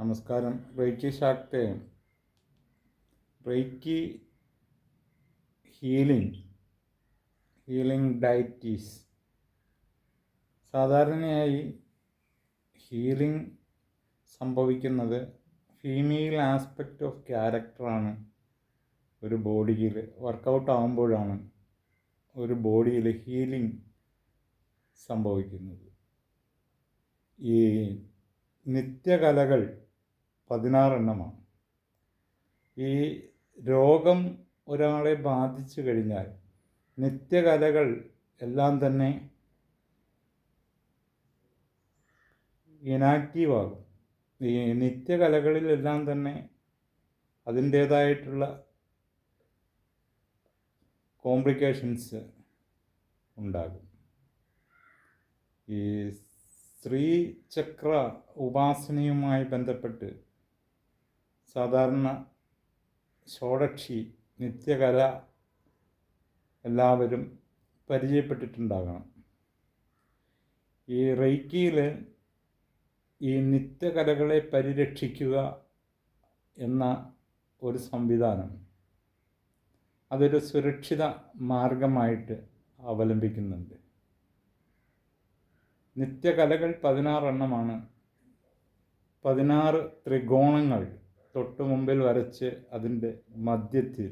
നമസ്കാരം. റേക്കി ശാക്തേ reiki healing healing deities സാധാരണയായി ഹീലിംഗ് സംഭവിക്കുന്നത് ഫീമെയിൽ ആസ്പെക്റ്റ് ഓഫ് ക്യാരക്ടറാണ്. ഒരു ബോഡിയിൽ വർക്കൗട്ട് ആകുമ്പോഴാണ് ഒരു ബോഡിയിൽ ഹീലിംഗ് സംഭവിക്കുന്നത്. ഈ നിത്യകലകൾ പതിനാറെണ്ണമാണ്. ഈ രോഗം ഒരാളെ ബാധിച്ചു കഴിഞ്ഞാൽ നിത്യകലകൾ എല്ലാം തന്നെ ഇനാക്റ്റീവ് ആകും ഈ നിത്യകലകളിലെല്ലാം തന്നെ അതിന്റേതായിട്ടുള്ള കോംപ്ലിക്കേഷൻസ് ഉണ്ടാകും. ഈ ശ്രീചക്ര ഉപാസനയുമായി ബന്ധപ്പെട്ട് സാധാരണ ഷോഡക്ഷി നിത്യകല എല്ലാവരും പരിചയപ്പെട്ടിട്ടുണ്ടാകണം. ഈ റൈക്കിയിൽ ഈ നിത്യകലകളെ പരിരക്ഷിക്കുക എന്ന ഒരു സംവിധാനം അതൊരു സുരക്ഷിത മാർഗമായിട്ട് അവലംബിക്കുന്നുണ്ട്. നിത്യകലകൾ പതിനാറെണ്ണമാണ്. പതിനാറ് ത്രികോണങ്ങൾ തൊട്ടു മുമ്പിൽ വരച്ച് അതിന്റെ മധ്യത്തിൽ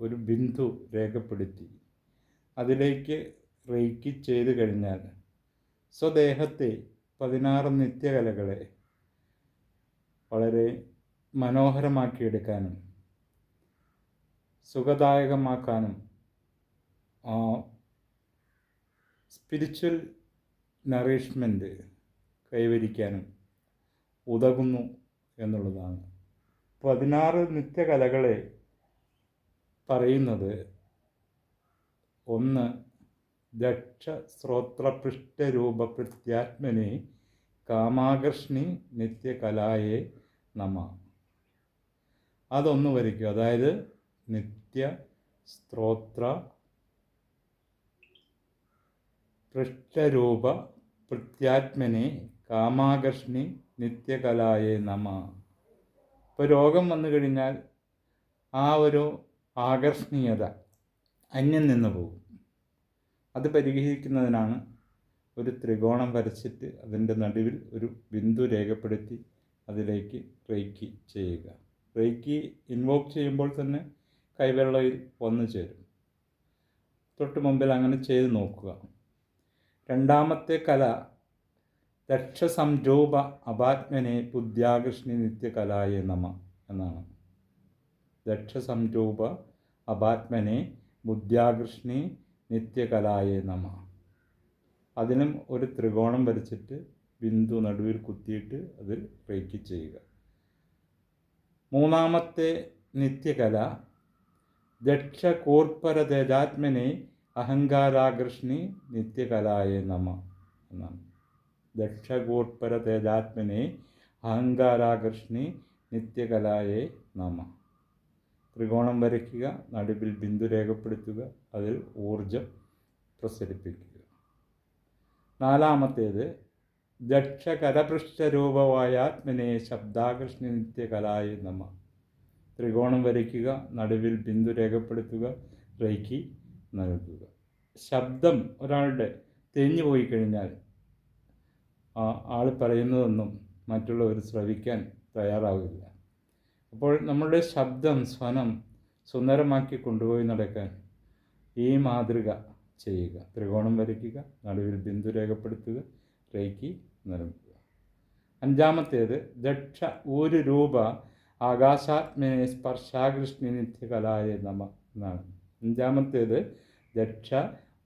ഒരു ബിന്ദു രേഖപ്പെടുത്തി. അതിലേക്ക് റേക്കി ചെയ്തു കഴിഞ്ഞാൽ സ്വദേഹത്തെ പതിനാറ് നിത്യകലകളെ വളരെ മനോഹരമാക്കിയെടുക്കാനും സുഖദായകമാക്കാനും സ്പിരിച്വൽ നറിഷ്മെന്റ് കൈവരിക്കാനും ഉതകുന്നു എന്നുള്ളതാണ്. പതിനാറ് നിത്യകലകളെ പറയുന്നത് ഒന്ന് ദക്ഷ ശ്രോത്രപൃഷ്ഠരൂപ പ്രത്യാത്മനെ കാമാകർഷ്ണി നിത്യകലായെ നമ. അതൊന്ന് വരയ്ക്കുക. അതായത് നിത്യ സ്ത്രോത്ര പൃഷ്ഠരൂപ പ്രത്യാത്മനെ കാമാകർഷ്ണി നിത്യകലായെ നമ. ഇപ്പോൾ രോഗം വന്നു കഴിഞ്ഞാൽ ആ ഒരു ആകർഷണീയത അന്യം നിന്ന് പോകും. അത് പരിഹരിക്കുന്നതിനാണ് ഒരു ത്രികോണം വരച്ചിട്ട് അതിന്റെ നടുവിൽ ഒരു ബിന്ദു രേഖപ്പെടുത്തി അതിലേക്ക് റേക്കി ചെയ്യുക. റേക്കി ഇൻവോക്ക് ചെയ്യുമ്പോൾ തന്നെ കൈവെള്ളയിൽ വന്നു ചേരും. തൊട്ട് മുമ്പിൽ അങ്ങനെ ചെയ്ത് നോക്കുക. രണ്ടാമത്തെ കല ദക്ഷസംരൂപ അപാത്മനെ ബുദ്ധ്യാകൃഷ്ണി നിത്യകലായ നമ എന്നാണ്. ദക്ഷസംരൂപ അപാത്മനെ ബുദ്ധ്യാകൃഷ്ണി നിത്യകലായ നമ. അതിനും ഒരു ത്രികോണം വരച്ചിട്ട് ബിന്ദു നടുവിൽ കുത്തിയിട്ട് അതിൽ റേക്ക് ചെയ്യുക. മൂന്നാമത്തെ നിത്യകല ദക്ഷ കൂർപ്പര തേജാത്മനെ അഹങ്കാരാകൃഷ്ണി നിത്യകലായ നമ എന്നാണ്. ദക്ഷകൂർപ്പര തേജാത്മനെ നിത്യകലായെ നമ. ത്രികോണം വരയ്ക്കുക നടുവിൽ ബിന്ദു രേഖപ്പെടുത്തുക അതിൽ ഊർജം പ്രസരിപ്പിക്കുക. നാലാമത്തേത് ദക്ഷകരപൃഷ്ഠരൂപമായ ആത്മനെ ശബ്ദാകൃഷ്ണി നിത്യകലായ നമ. ത്രികോണം വരയ്ക്കുക നടുവിൽ ബിന്ദു രേഖപ്പെടുത്തുക റേക്കി നൽകുക. ശബ്ദം ഒരാളുടെ തെഞ്ഞു പോയി കഴിഞ്ഞാൽ ആൾ പറയുന്നതൊന്നും മറ്റുള്ളവർ ശ്രവിക്കാൻ തയ്യാറാവില്ല. അപ്പോൾ നമ്മളുടെ ശബ്ദം സ്വനം സുന്ദരമാക്കി കൊണ്ടുപോയി നടക്കാൻ ഈ മാതൃക ചെയ്യുക. ത്രികോണം വരയ്ക്കുക നടുവിൽ ബിന്ദു രേഖപ്പെടുത്തുക റേക്കി നൽകുക അഞ്ചാമത്തേത് ദക്ഷ ഒരു രൂപ ആകാശാത്മനെ സ്പർശാകൃഷ്ണി നിത്യകലായ നമ എന്നാണ്. അഞ്ചാമത്തേത് ദക്ഷ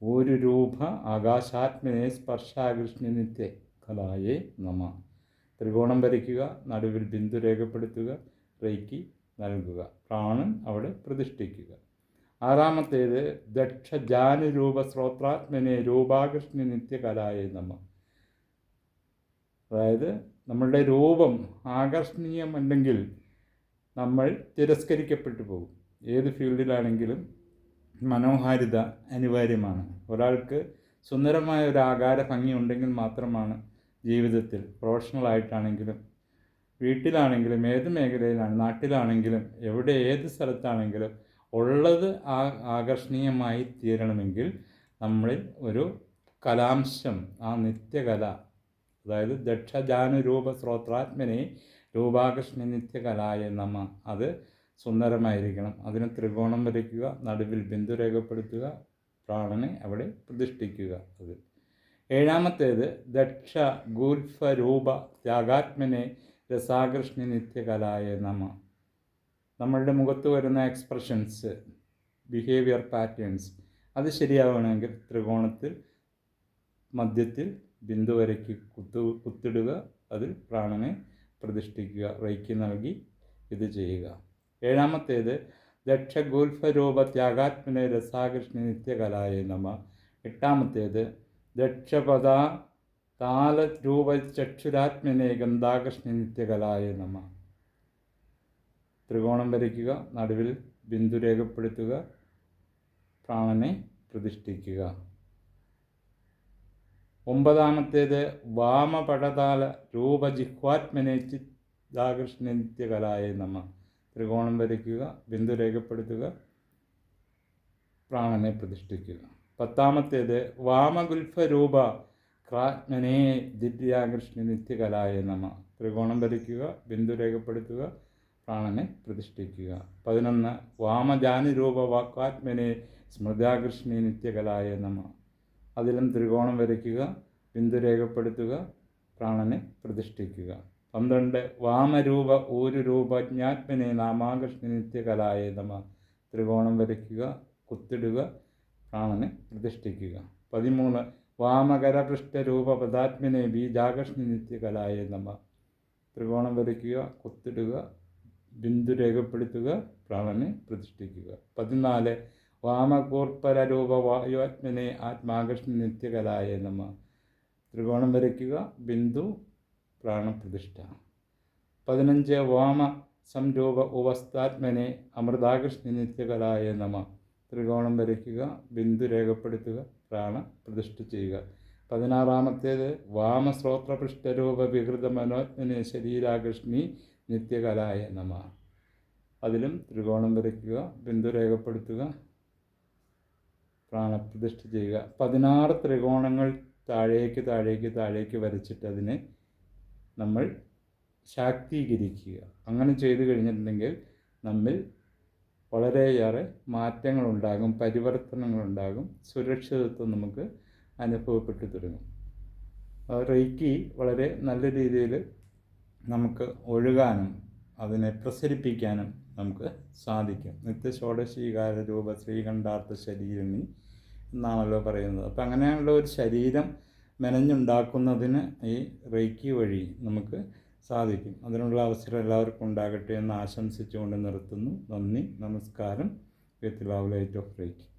ഒരു രൂപ ആകാശാത്മനെ സ്പർശാകൃഷ്ണി നിത്യ കലായേ നമ. ത്രികോണം വരയ്ക്കുക നടുവിൽ ബിന്ദു രേഖപ്പെടുത്തുക റേക്കി നൽകുക. പ്രാണൻ അവിടെ പ്രതിഷ്ഠിക്കുക. ആറാമത്തേത് ദക്ഷജാനുരൂപ ജാനുരൂപ ശ്രോത്രാത്മനെ രൂപാകൃഷ്ണ നിത്യകലായേ നമ. അതായത് നമ്മളുടെ രൂപം ആകർഷണീയമല്ലെങ്കിൽ നമ്മൾ തിരസ്കരിക്കപ്പെട്ടു പോകും. ഏത് ഫീൽഡിലാണെങ്കിലും മനോഹാരിത അനിവാര്യമാണ്. ഒരാൾക്ക് സുന്ദരമായ ഒരു ആകാര ഭംഗി ഉണ്ടെങ്കിൽ മാത്രമാണ് ജീവിതത്തിൽ പ്രൊഫഷണലായിട്ടാണെങ്കിലും വീട്ടിലാണെങ്കിലും ഏത് മേഖലയിലാണ് നാട്ടിലാണെങ്കിലും എവിടെ ഏത് സ്ഥലത്താണെങ്കിലും ഉള്ളത് ആ ആകർഷണീയമായി തീരണമെങ്കിൽ നമ്മളിൽ ഒരു കലാംശം ആ നിത്യകല അതായത് ദക്ഷജാനുരൂപ സ്ത്രോത്രാത്മനെ രൂപാകർഷണ നിത്യകലായ നമ അത് സുന്ദരമായിരിക്കണം. അതിന് ത്രികോണം വരയ്ക്കുക നടുവിൽ ബിന്ദു രേഖപ്പെടുത്തുക പ്രാണനെ അവിടെ പ്രതിഷ്ഠിക്കുക അത്. ഏഴാമത്തേത് ദക്ഷ ഗൂൽഫ രൂപ ത്യാഗാത്മനെ രസാകൃഷ്ണ നിത്യകലായ നമ. നമ്മളുടെ മുഖത്ത് വരുന്ന എക്സ്പ്രഷൻസ് ബിഹേവിയർ പാറ്റേൺസ് അത് ശരിയാവണമെങ്കിൽ ത്രികോണത്തിൽ മധ്യത്തിൽ ബിന്ദു വരയ്ക്ക് കുത്തു കുത്തിടുക അതിൽ പ്രാണനെ പ്രതിഷ്ഠിക്കുക റൈക്ക് നൽകി ഇത് ചെയ്യുക. ഏഴാമത്തേത് ദക്ഷഗുൽഫരൂപ ത്യാഗാത്മനെ രസാകൃഷ്ണ നിത്യകലായ നമ. എട്ടാമത്തേത് ദക്ഷപദ താലരൂപചക്ഷുരാത്മനെ ഗന്ധാകൃഷ്ണ നിത്യകലായ നമ. ത്രികോണം വരയ്ക്കുക നടുവിൽ ബിന്ദു രേഖപ്പെടുത്തുക പ്രാണനെ പ്രതിഷ്ഠിക്കുക. ഒമ്പതാമത്തേത് വാമപടതാല രൂപജിഹ്വാത്മനെ ചിദാകൃഷ്ണ നിത്യകലായ നമ. ത്രികോണം വരയ്ക്കുക ബിന്ദു രേഖപ്പെടുത്തുക പ്രാണനെ പ്രതിഷ്ഠിക്കുക. പത്താമത്തേത് വാമഗുൽഫ രൂപ ക്രാത്മനെ ദിവ്യാകൃഷ്ണ നിത്യകലായ നമ. ത്രികോണം ധരിക്കുക ബിന്ദു രേഖപ്പെടുത്തുക പ്രാണനെ പ്രതിഷ്ഠിക്കുക. പതിനൊന്ന് വാമജാനുരൂപ വാക്കാത്മനെ സ്മൃതാകൃഷ്ണി നിത്യകലായ നമ. അതിലും ത്രികോണം വരയ്ക്കുക ബിന്ദു രേഖപ്പെടുത്തുക പ്രാണനെ പ്രതിഷ്ഠിക്കുക. പന്ത്രണ്ട് വാമരൂപ ഊരു രൂപജ്ഞാത്മനെ നാമാകൃഷ്ണ നിത്യകലായ നമ. ത്രികോണം വരയ്ക്കുക കുത്തിടുക പ്രാണനെ പ്രതിഷ്ഠിക്കുക. പതിമൂന്ന് വാമകര പൃഷ്ഠരൂപ പദാത്മനെ ബീജാകൃഷ്ണ നിത്യകലായ നമ്മ ത്രികോണം വരയ്ക്കുക കൊത്തിടുക ബിന്ദു രേഖപ്പെടുത്തുക പ്രാണനെ പ്രതിഷ്ഠിക്കുക. പതിനാല് വാമകൂർപ്പരൂപ വായുവാത്മനെ ആത്മാകൃഷ്ണ നിത്യകലായ നമ്മ ത്രികോണം വരയ്ക്കുക ബിന്ദു പ്രാണപ്രതിഷ്ഠ പതിനഞ്ച് വാമ സംരൂപ ഉപസ്ഥാത്മനെ അമൃതാകൃഷ്ണ നിത്യകലായ നമ. ത്രികോണം വരയ്ക്കുക ബിന്ദു രേഖപ്പെടുത്തുക പ്രാണ പ്രതിഷ്ഠ ചെയ്യുക. പതിനാറാമത്തേത് വാമസ്രോത്രപൃഷ്ഠരൂപ വികൃത മനോജ്ഞന ശരീരാകൃഷ്ണി നിത്യകലായ നമ. അതിലും ത്രികോണം വരയ്ക്കുക ബിന്ദു രേഖപ്പെടുത്തുക പ്രാണപ്രതിഷ്ഠ ചെയ്യുക. പതിനാറ് ത്രികോണങ്ങൾ താഴേക്ക് താഴേക്ക് താഴേക്ക് വരച്ചിട്ട് അതിനെ നമ്മൾ ശാക്തീകരിക്കുക. അങ്ങനെ ചെയ്തു കഴിഞ്ഞിട്ടുണ്ടെങ്കിൽ നമ്മിൽ വളരെയേറെ മാറ്റങ്ങളുണ്ടാകും പരിവർത്തനങ്ങളുണ്ടാകും സുരക്ഷിതത്വം നമുക്ക് അനുഭവപ്പെട്ടു തുടങ്ങും. റേക്കി വളരെ നല്ല രീതിയിൽ നമുക്ക് ഒഴുകാനും അതിനെ പ്രസരിപ്പിക്കാനും നമുക്ക് സാധിക്കും. നിത്യഷോഡശീകാര രൂപ ശ്രീകണ്ഠാർത്ഥ ശരീരമി എന്നാണല്ലോ പറയുന്നത്. അപ്പം അങ്ങനെയുള്ള ഒരു ശരീരം മെനഞ്ഞുണ്ടാക്കുന്നതിന് ഈ റേക്കി വഴി നമുക്ക് സാധിക്കും. അതിനുള്ള അവസരം എല്ലാവർക്കും ഉണ്ടാകട്ടെ എന്ന് ആശംസിച്ചുകൊണ്ട് നിർത്തുന്നു. നന്ദി. നമസ്കാരം. With love light of reiki.